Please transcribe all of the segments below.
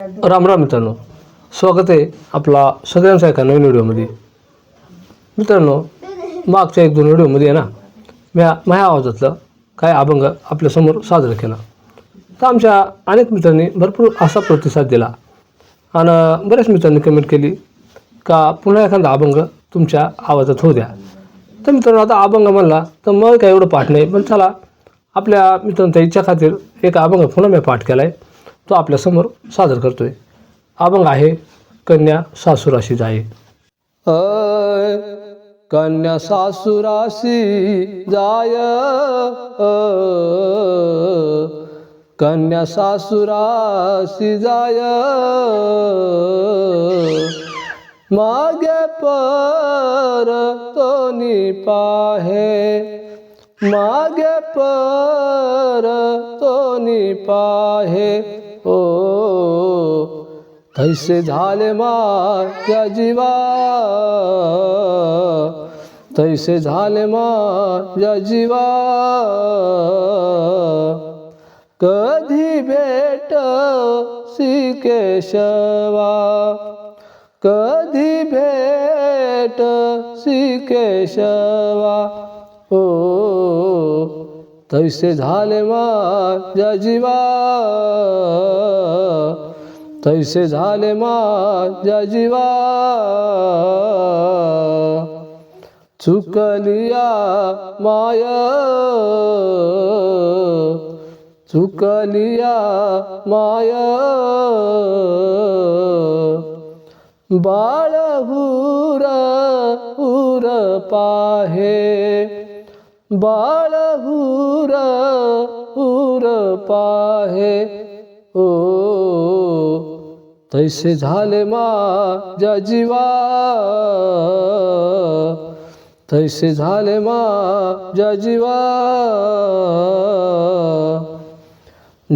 राम राम मित्रांनो. स्वागत आहे आपला सगळ्यांचा एका नवीन व्हिडिओमध्ये. मित्रांनो मागच्या एक दोन व्हिडिओमध्ये आहे ना म्या माझ्या आवाजातलं काय अभंग आपल्यासमोर साजरा केला. तर आमच्या अनेक मित्रांनी भरपूर असा प्रतिसाद दिला. आणि बऱ्याच मित्रांनी कमेंट केली का पुन्हा एखादा अभंग तुमच्या आवाजात होऊ द्या. तर मित्रांनो आता अभंग म्हणला तर मग काय एवढं पाठ नाही पण चला आपल्या मित्रांच्या इच्छा खातीर एक अभंग पुन्हा मी पाठ केला आहे तो आपल्यासमोर सादर करतो आहे अभंग आहे कन्या सासुराशी जाई कन्या सासुराशी जाय. कन्या सासुराशी जाय. मागे पर तोनी पाहे मागे पर तोनी पाहे ओ तैसे झाले माझ्या जीवा तैसे झाले माझ्या जीवा। कधी भेट केशवा कधी भेट केशवा ओ तैसे झाले माझ्या जीवा तैसे झाले माझ्या जीवा. चुकलिया माय चुकलिया माय. बाळ हुर पाहे बाळ हुर हुर पाहे. ओ तैसे झाले माझ्या जीवा. तैसे झाले माझ्या जीवा.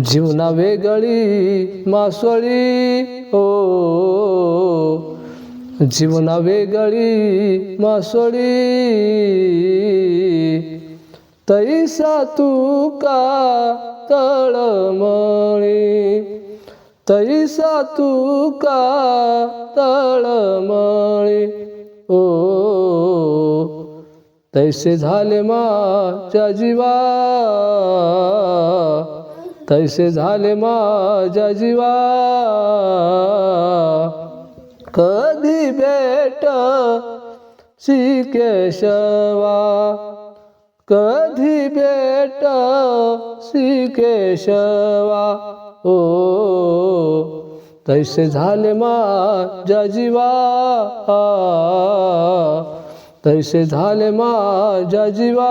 जीवना वेगळी मासळी हो जीवना वेगळी मासळी. तैसा तू का तळमळी तैसा तू का तळमळी ओ तैसे झाले माझ्या जीवा तैसे झाले माझ्या जीवा. कधी भेट केशवा कधी भेट केशवा ओ तैसे झाले माझ्या जीवा. तैसे झाले माझ्या जीवा.